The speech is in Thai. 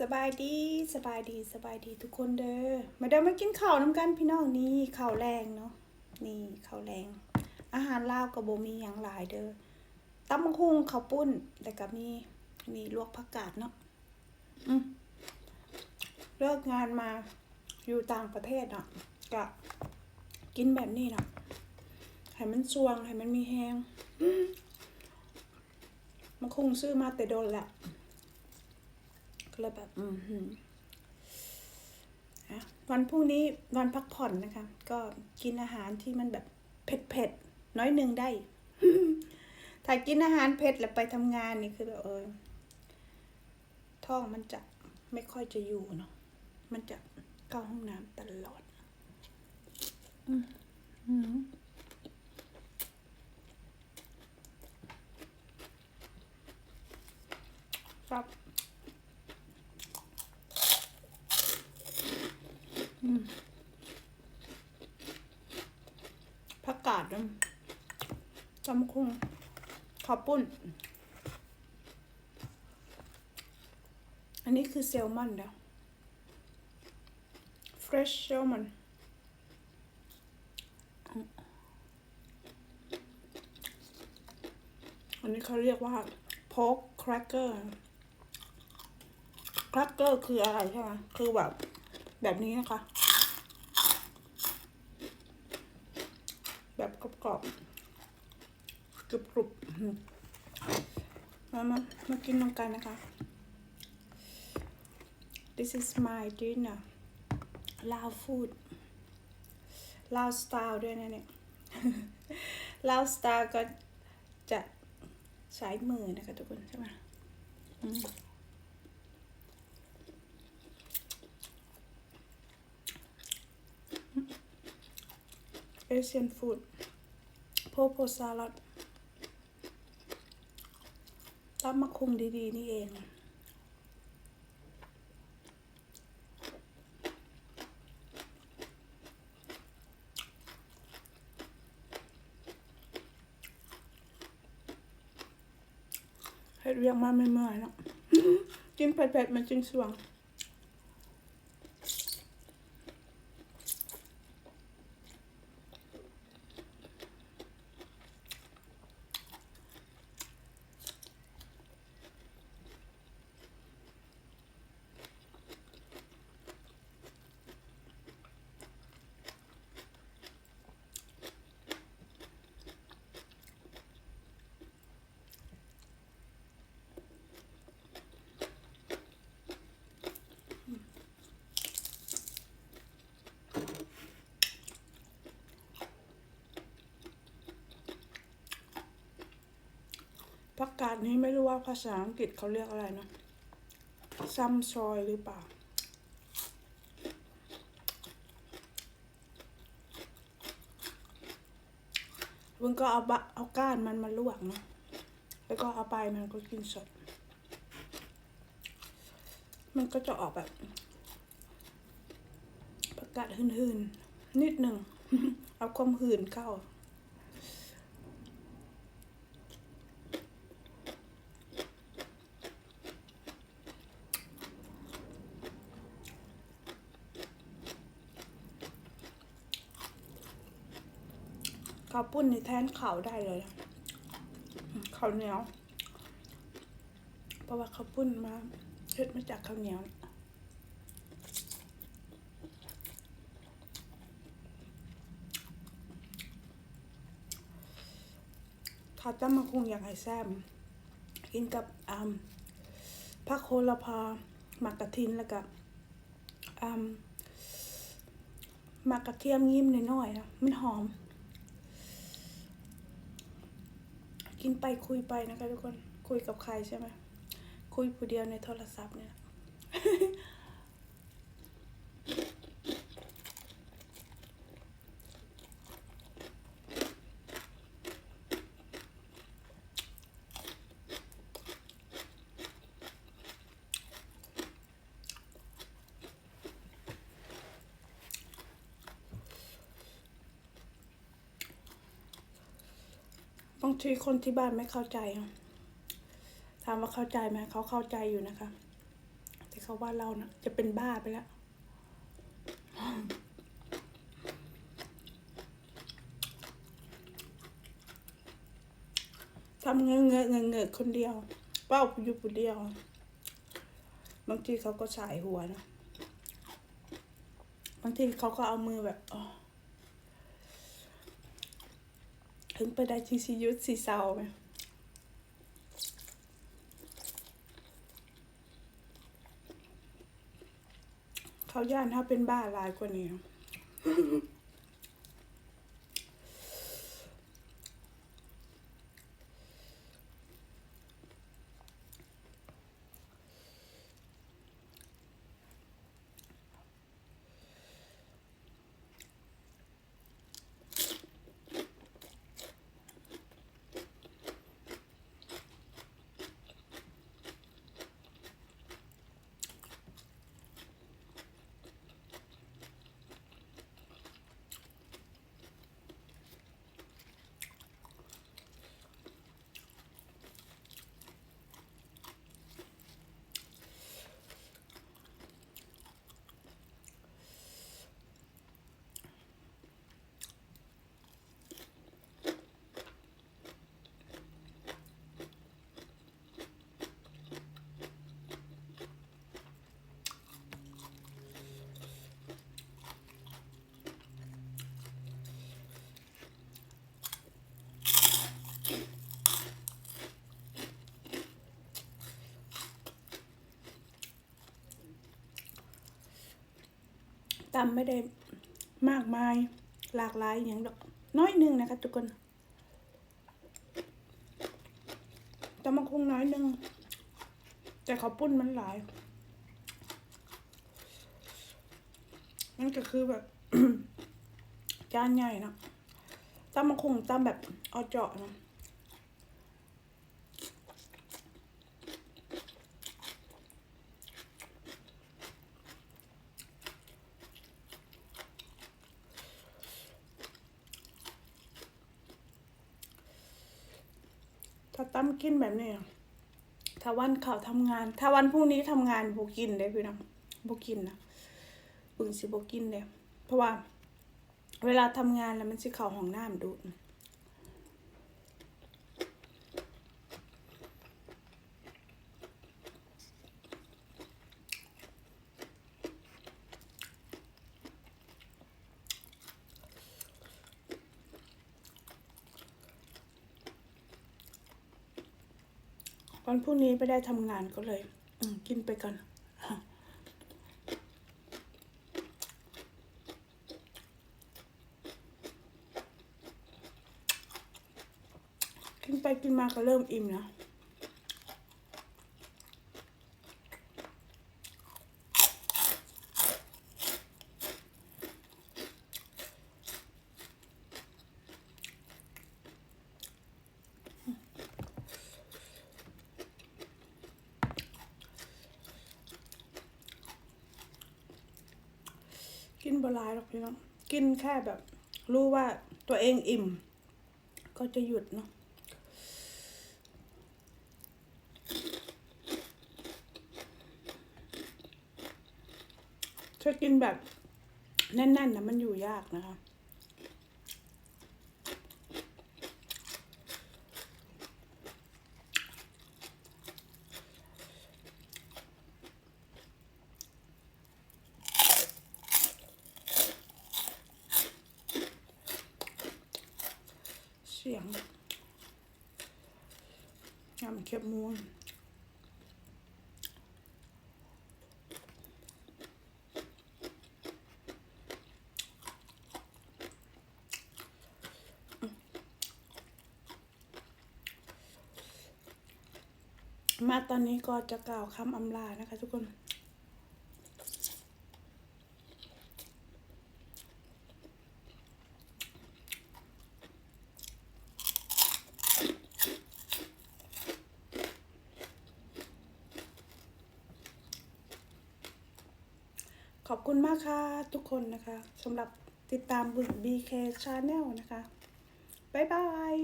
สบายดีสบายดีสบายดีทุกคนเด้อมาเด้อมากินข้าวน้ำกันพี่น้องนี่ข้าวแรงเนาะนี่ข้าวแรง อาหารลาวกับโบมีอย่างหลายเด้อตำบักหุ่งข้าวปุ้นแต่กับมีมีลวกผักกาดเนาะเลิกงานมาอยู่ต่างประเทศเนาะกะกินแบบนี้เนาะให้มันสวงให้มันมีแฮงมมันคงซื้อมาแต่โดนแหละ ก็เลยแบบ อืมหืมอะวันพรุ่งนี้วันพักผ่อนนะคะ ก็กินอาหารที่มันแบบเผ็ดเผ็ดๆน้อยหนึ่งได้ ถ้ากินอาหารเผ็ดแล้วไปทำงานนี่คือแบบเออท้องมันจะไม่ค่อยจะอยู่เนาะ มันจะเข้าห้องน้ำตลอด อืมอืมครับ ผักกาดจำคุงข้าวปุ้น อันนี้คือเซลมอนเด้อ fresh salmon อันนี้เขาเรียกว่า pork cracker cracker คืออะไรใช่ไหมคือแบบ แบบนี้นะคะ แบบกรอบๆกรุบๆอืมมามามากินน้ำกันนะคะ This is my dinner ลาวฟูดลาวสไตล์ด้วยนะเนี่ยลาวสไตล์ก็จะใช้มือนะคะทุกคนใช่ไหม อืมเอเชียนฟู้ดโพโพซาลัดรับมาคุมดีๆ นี่เองเฮ็ดเรียงมาไม่เมื่อยนะกินเผ็ดๆมันจึงสว่าง ผั กาดนี้ไม่รู้ว่าภาษาอังกฤษเขาเรียกอะไรเนาะซัมซอยหรือเปล่า มันก็เอาบะเอาก้านมันมาลวกเนาะ แล้วก็เอาไปมันก็กินสด มันก็จะออกแบบผักกาดหืนๆ นิดหนึ่ง เอาความหืนเข้า ข้าวปุ้นนี่แทนข้าวได้เลยข้าวเหนียว เพราะว่าข้าวปุ้นมาเฮ็ดมาจากข้าวเหนียวข้าจ้ำมันคงอยากให้แซม กินกับอ่าผักโหระพาหมักกระทินแล้วก็อ่าหมักกระเทียมยิ้มน้อยๆนะมันหอม กินไปคุยไปนะคะทุกคนคุยกับใครใช่ไหมคุยผู้เดียวในโทรศัพท์เนี่ยางทีคนที่บ้านไม่เข้าใจถามว่าเข้าใจไหมเขาเข้าใจอยู่นะคะ แต่เขาว่าเรานะจะเป็นบ้าไปแล้วทำเงยเงยเงยเงยคนเดียวเป้าอยู่คนเดียว บางทีเขาก็สายหัวนะบางทีเขาก็เอามือแบบอ๋อ ถึงไปได้ที่สียุดสีเศร้าไหมเขาย่านถ้าเป็นบ้าลายกว่านี้ ตำไม่ได้มากมายหลากหลายอย่างดอกน้อยหนึ่งนะคะทุกคนตำมันคงน้อยหนึ่งแต่เขาปุ้นมันหลายนั่นก็คือแบบจานใหญ่นะตำมันคงตำแบบเอาเจาะนะากินแบบนี้อะถ้าวันเขาทำงาน ถ้าวันพรุ่งนี้ทำงานโบกินเด้พี่น้องโบกินนะปึงสิโบกินเด้เพราะว่า เวลาทำงานแล้วมันสิเข่าห้องน้ำดูด วันพรุ่งนี้ไม่ได้ทำงานก็เลยกินไปก่อนกินไปกินมาก็เริ่มอิ่มแล้ บาลายหรอกพี่น้องกินแค่แบบ รู้ว่าตัวเองอิ่ม ก็จะหยุดเนาะถ้ากินแบบแน่นๆนะมันอยู่ยากนะคะ เสียงยำ เค็มมูนมาตอนนี้ก็จะกล่าวคำอำลานะคะทุกคน คุณมากค่ะทุกคนนะคะสำหรับติดตามบึก BK Channel นะคะ บ๊ายบาย